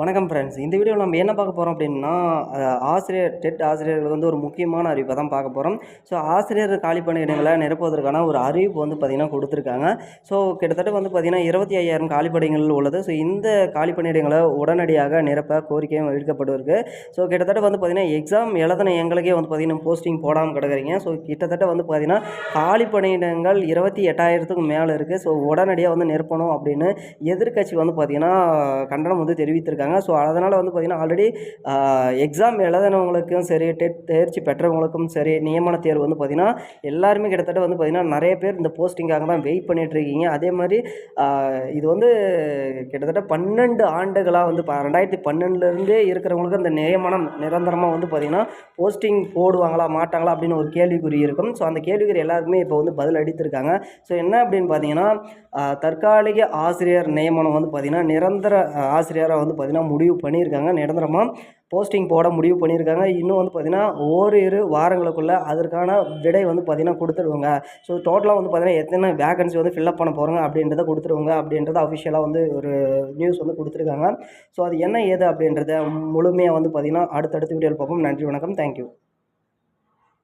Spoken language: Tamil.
வணக்கம் ஃப்ரெண்ட்ஸ் இந்த வீடியோவில் நம்ம என்ன பார்க்க போகிறோம் அப்படின்னா ஆசிரியர் டெட் ஆசிரியர்களுக்கு வந்து ஒரு முக்கியமான அறிவிப்பை தான் பார்க்க போகிறோம் ஸோ ஆசிரியர் காலி பணியிடங்களை நிரப்புவதற்கான ஒரு அறிவிப்பு வந்து பார்த்திங்கன்னா கொடுத்துருக்காங்க. ஸோ கிட்டத்தட்ட வந்து பார்த்திங்கன்னா இருபத்தி ஐயாயிரம் காலிப்படைகள் உள்ளது. ஸோ இந்த காலி பணியிடங்களை உடனடியாக நிரப்ப கோரிக்கையும் எடுக்கப்பட்டிருக்கு ஸோ கிட்டத்தட்ட வந்து பார்த்திங்கன்னா எக்ஸாம் எழுதின எங்களுக்கே வந்து பார்த்திங்கன்னா போஸ்டிங் போடாமல் கிடக்குறீங்க. ஸோ கிட்டத்தட்ட வந்து பார்த்திங்கன்னா காலி பணியிடங்கள் இருபத்தி எட்டாயிரத்துக்கும் மேலே இருக்குது ஸோ உடனடியாக வந்து நிரப்பணும் அப்படின்னு எதிர்க்கட்சி வந்து பார்த்திங்கன்னா கண்டனம் வந்து தெரிவித்திருக்காங்க. ஸோ அதனால் வந்து பார்த்திங்கன்னா ஆல்ரெடி எக்ஸாம் எழுதினவங்களுக்கும் சரி டெட் தேர்ச்சி பெற்றவங்களுக்கும் சரி நியமன தேர்வு வந்து பார்த்திங்கன்னா எல்லாருமே கிட்டத்தட்ட வந்து பார்த்திங்கன்னா நிறைய பேர் இந்த போஸ்டிங்காக தான் வெயிட் பண்ணிகிட்ருக்கீங்க இருக்கீங்க. அதே மாதிரி இது வந்து கிட்டத்தட்ட பன்னெண்டு ஆண்டுகளாக வந்து ரெண்டாயிரத்தி பன்னெண்டுலேருந்தே இருக்கிறவங்களுக்கு அந்த நியமனம் நிரந்தரமாக வந்து பார்த்திங்கன்னா போஸ்டிங் போடுவாங்களா மாட்டாங்களா அப்படின்னு ஒரு கேள்விக்குறி இருக்கும். ஸோ அந்த கேள்விக்குறி எல்லாருக்குமே இப்போ வந்து பதில் அடித்திருக்காங்க ஸோ என்ன அப்படின்னு பார்த்தீங்கன்னா தற்காலிக ஆசிரியர் நியமனம் வந்து பார்த்திங்கன்னா நிரந்தர ஆசிரியராக வந்து பார்த்திங்கன்னா முடிவு பண்ணியிருக்காங்க. நிரந்தரமாக போஸ்டிங் போட முடிவு பண்ணியிருக்காங்க. இன்னும் வந்து பார்த்திங்கன்னா ஓரிரு வாரங்களுக்குள்ளே அதற்கான விடை வந்து பார்த்திங்கன்னா கொடுத்துருவாங்க. ஸோ டோட்டலாக வந்து பார்த்திங்கன்னா எத்தனை வேகன்சி வந்து ஃபில்அப் பண்ண போகிறாங்க அப்படின்றத கொடுத்துருவாங்க. அப்படின்றத அஃபிஷியலாக வந்து ஒரு நியூஸ் வந்து கொடுத்துருக்காங்க. ஸோ அது என்ன ஏது அப்படின்றத முழுமையாக வந்து பார்த்திங்கன்னா அடுத்தடுத்த வீடியோவில் பார்ப்போம். நன்றி வணக்கம். தேங்க்யூ